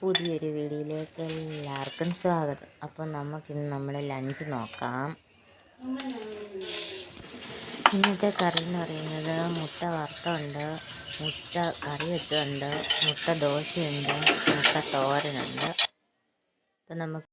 പുതിയൊരു വീഡിയോയിലേക്ക് എല്ലാവർക്കും സ്വാഗതം. അപ്പോൾ നമുക്കിന്ന് നമ്മുടെ ലഞ്ച് നോക്കാം. ഇന്നത്തെ കറി എന്ന് പറയുന്നത് മുട്ട വറുത്തുണ്ട് മുട്ട കറി വെച്ചതുണ്ട് മുട്ട ദോശയുണ്ട് മുട്ട തോരനുണ്ട്. അപ്പം നമുക്ക്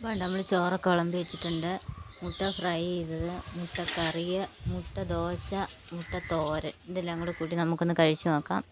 അപ്പോൾ നമ്മൾ ചോറൊക്കെ വിളമ്പി വെച്ചിട്ടുണ്ട്. മുട്ട ഫ്രൈ ചെയ്തത് മുട്ട കറി മുട്ട ദോശ മുട്ട തോരൻ. ഇതെല്ലാം കൂടെ കൂട്ടി നമുക്കൊന്ന് കഴിച്ചു നോക്കാം.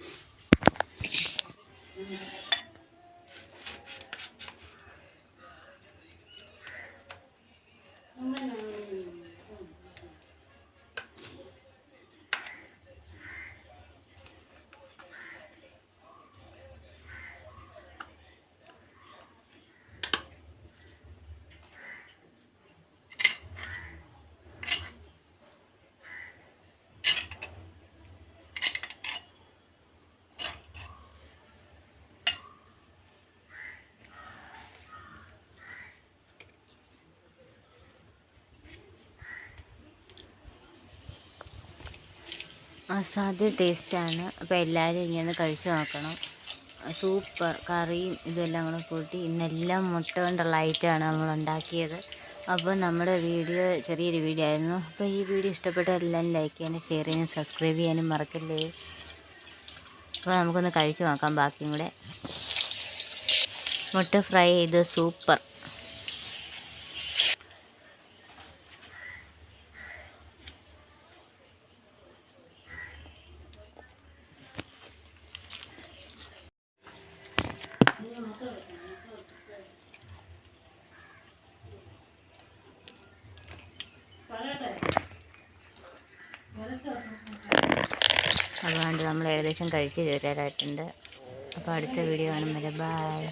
അസാധ്യ ടേസ്റ്റാണ്. അപ്പോൾ എല്ലാവരും ഇങ്ങനെ കഴിച്ചു നോക്കണം. സൂപ്പർ. കറിയും ഇതെല്ലാം കൂടെ കൂട്ടി ഇന്നെല്ലാം മുട്ട കൊണ്ടുള്ള ഐറ്റമാണ് നമ്മൾ ഉണ്ടാക്കിയത്. അപ്പോൾ നമ്മുടെ വീഡിയോ ചെറിയൊരു വീഡിയോ ആയിരുന്നു. അപ്പോൾ ഈ വീഡിയോ ഇഷ്ടപ്പെട്ട എല്ലാം ലൈക്ക് ചെയ്യാനും ഷെയർ ചെയ്യാനും സബ്സ്ക്രൈബ് ചെയ്യാനും മറക്കല്ലേ? അപ്പോൾ നമുക്കൊന്ന് കഴിച്ചു നോക്കാം ബാക്കിയും കൂടെ. മുട്ട ഫ്രൈ ചെയ്ത് സൂപ്പർ. അതുകൊണ്ട് നമ്മൾ ഏകദേശം കഴിച്ച് തീരാറായിട്ടുണ്ട്. അപ്പോൾ അടുത്ത വീഡിയോ കാണുമ്പോൾ ബൈ